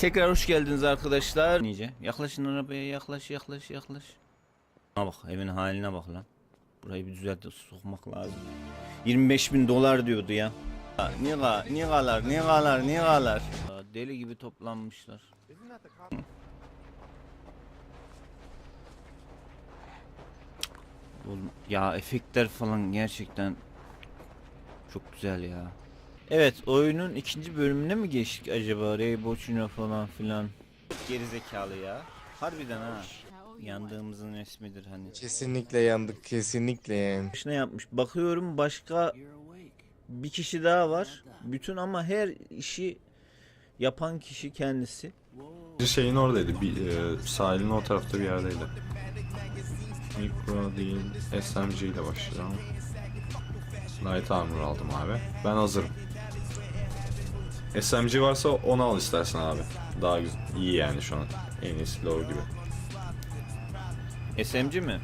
Tekrar hoş geldiniz arkadaşlar. Nice. Yaklaşın arabaya yaklaş yaklaş yaklaş. Ha bak evin haline bak lan. Burayı bir düzeltip sokmak lazım. 25 bin dolar diyordu ya. Niga, nigalar, nigalar, nigalar. Deli gibi toplanmışlar. Oğlum, ya efektler falan gerçekten çok güzel ya. Evet oyunun ikinci bölümüne mi geçtik acaba? Ray Bochino falan filan. Geri zekalı ya. Harbiden ha. Yandığımızın resmidir hani. Kesinlikle yandık kesinlikle yani. Ne yapmış? Bakıyorum başka bir kişi daha var. Bütün ama her işi yapan kişi kendisi. Bir şeyin oradaydı. Bir, e, sahilin o tarafta bir yerdeydi. Mikro değil, SMG ile başlayalım. Light armor aldım abi. Ben hazırım. SMG varsa onu al istersen abi. Daha iyi yani şu an. En iyisi low gibi. SMG mi?